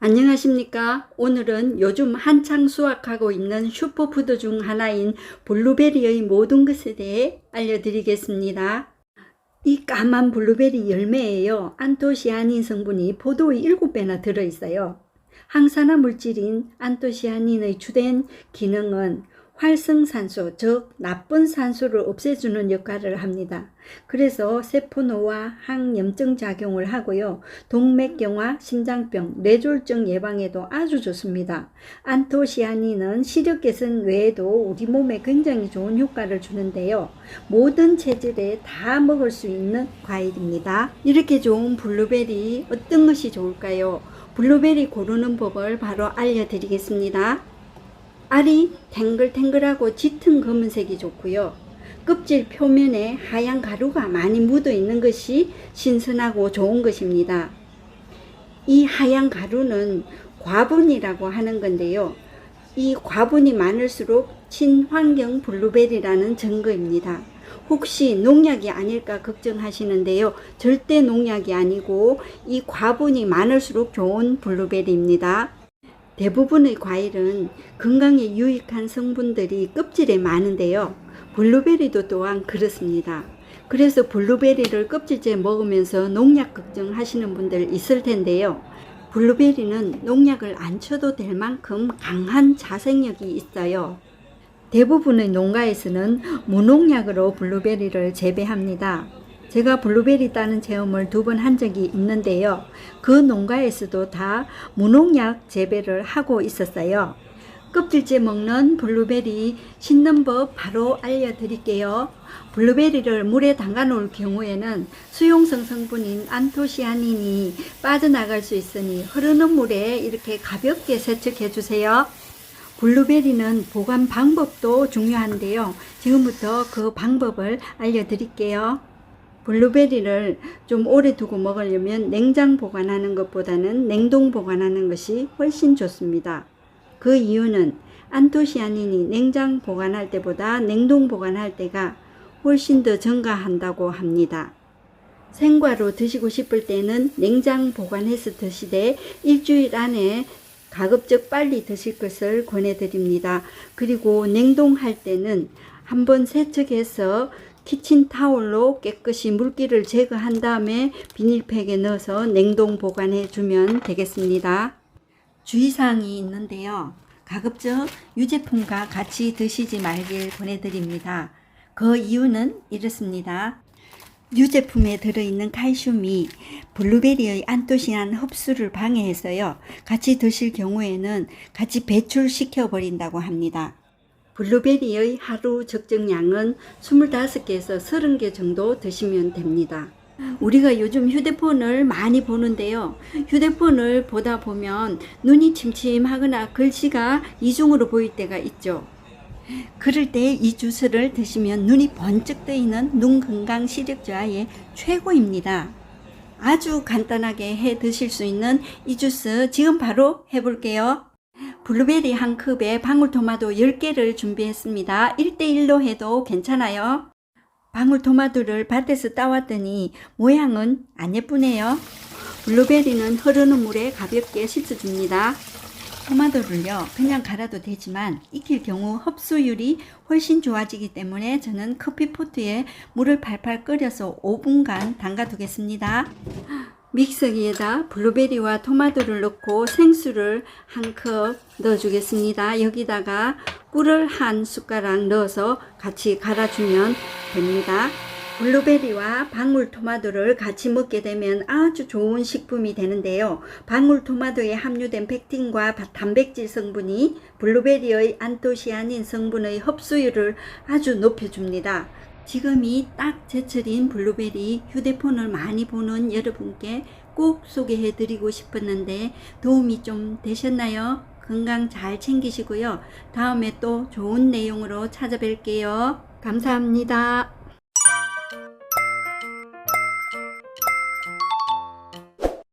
안녕하십니까. 오늘은 요즘 한창 수확하고 있는 슈퍼푸드 중 하나인 블루베리의 모든 것에 대해 알려드리겠습니다. 이 까만 블루베리 열매에요. 안토시아닌 성분이 포도의 7배나 들어있어요. 항산화 물질인 안토시아닌의 주된 기능은 활성산소, 즉 나쁜 산소를 없애주는 역할을 합니다. 그래서 세포노화, 항염증 작용을 하고요. 동맥경화, 심장병, 뇌졸중 예방에도 아주 좋습니다. 안토시아닌은 시력 개선 외에도 우리 몸에 굉장히 좋은 효과를 주는데요. 모든 체질에 다 먹을 수 있는 과일입니다. 이렇게 좋은 블루베리 어떤 것이 좋을까요? 블루베리 고르는 법을 바로 알려드리겠습니다. 알이 탱글탱글하고 짙은 검은색이 좋고요. 껍질 표면에 하얀 가루가 많이 묻어 있는 것이 신선하고 좋은 것입니다. 이 하얀 가루는 과분이라고 하는 건데요. 이 과분이 많을수록 친환경 블루베리라는 증거입니다. 혹시 농약이 아닐까 걱정하시는데요. 절대 농약이 아니고 이 과분이 많을수록 좋은 블루베리입니다. 대부분의 과일은 건강에 유익한 성분들이 껍질에 많은데요. 블루베리도 또한 그렇습니다. 그래서 블루베리를 껍질째 먹으면서 농약 걱정하시는 분들 있을 텐데요. 블루베리는 농약을 안 쳐도 될 만큼 강한 자생력이 있어요. 대부분의 농가에서는 무농약으로 블루베리를 재배합니다. 제가 블루베리 따는 체험을 두 번 한 적이 있는데요. 그 농가에서도 다 무농약 재배를 하고 있었어요. 껍질째 먹는 블루베리 씻는 법 바로 알려드릴게요. 블루베리를 물에 담가 놓을 경우에는 수용성 성분인 안토시아닌이 빠져나갈 수 있으니 흐르는 물에 이렇게 가볍게 세척해 주세요. 블루베리는 보관 방법도 중요한데요. 지금부터 그 방법을 알려드릴게요. 블루베리를 좀 오래 두고 먹으려면 냉장 보관하는 것보다는 냉동 보관하는 것이 훨씬 좋습니다. 그 이유는 안토시아닌이 냉장 보관할 때보다 냉동 보관할 때가 훨씬 더 증가한다고 합니다. 생과로 드시고 싶을 때는 냉장 보관해서 드시되 일주일 안에 가급적 빨리 드실 것을 권해드립니다. 그리고 냉동할 때는 한번 세척해서 키친타올로 깨끗이 물기를 제거한 다음에 비닐팩에 넣어서 냉동 보관해 주면 되겠습니다. 주의사항이 있는데요. 가급적 유제품과 같이 드시지 말길 권해드립니다. 그 이유는 이렇습니다. 유제품에 들어있는 칼슘이 블루베리의 안토시안 흡수를 방해해서요. 같이 드실 경우에는 같이 배출시켜 버린다고 합니다. 블루베리의 하루 적정량은 25개에서 30개 정도 드시면 됩니다. 우리가 요즘 휴대폰을 많이 보는데요. 휴대폰을 보다 보면 눈이 침침하거나 글씨가 이중으로 보일 때가 있죠. 그럴 때 이 주스를 드시면 눈이 번쩍 뜨이는 눈 건강 시력 저하에 최고입니다. 아주 간단하게 해 드실 수 있는 이 주스 지금 바로 해볼게요. 블루베리 한 컵에 방울토마토 10개를 준비했습니다. 1대1로 해도 괜찮아요. 방울토마토를 밭에서 따왔더니 모양은 안 예쁘네요. 블루베리는 흐르는 물에 가볍게 씻어줍니다. 토마토를요 그냥 갈아도 되지만 익힐 경우 흡수율이 훨씬 좋아지기 때문에 저는 커피포트에 물을 팔팔 끓여서 5분간 담가 두겠습니다. 믹서기에다 블루베리와 토마토를 넣고 생수를 한 컵 넣어주겠습니다. 여기다가 꿀을 한 숟가락 넣어서 같이 갈아주면 됩니다. 블루베리와 방울토마토를 같이 먹게 되면 아주 좋은 식품이 되는데요. 방울토마토에 함유된 펙틴과 단백질 성분이 블루베리의 안토시아닌 성분의 흡수율을 아주 높여줍니다. 지금이 딱 제철인 블루베리 휴대폰을 많이 보는 여러분께 꼭 소개해 드리고 싶었는데 도움이 좀 되셨나요? 건강 잘 챙기시고요. 다음에 또 좋은 내용으로 찾아뵐게요. 감사합니다.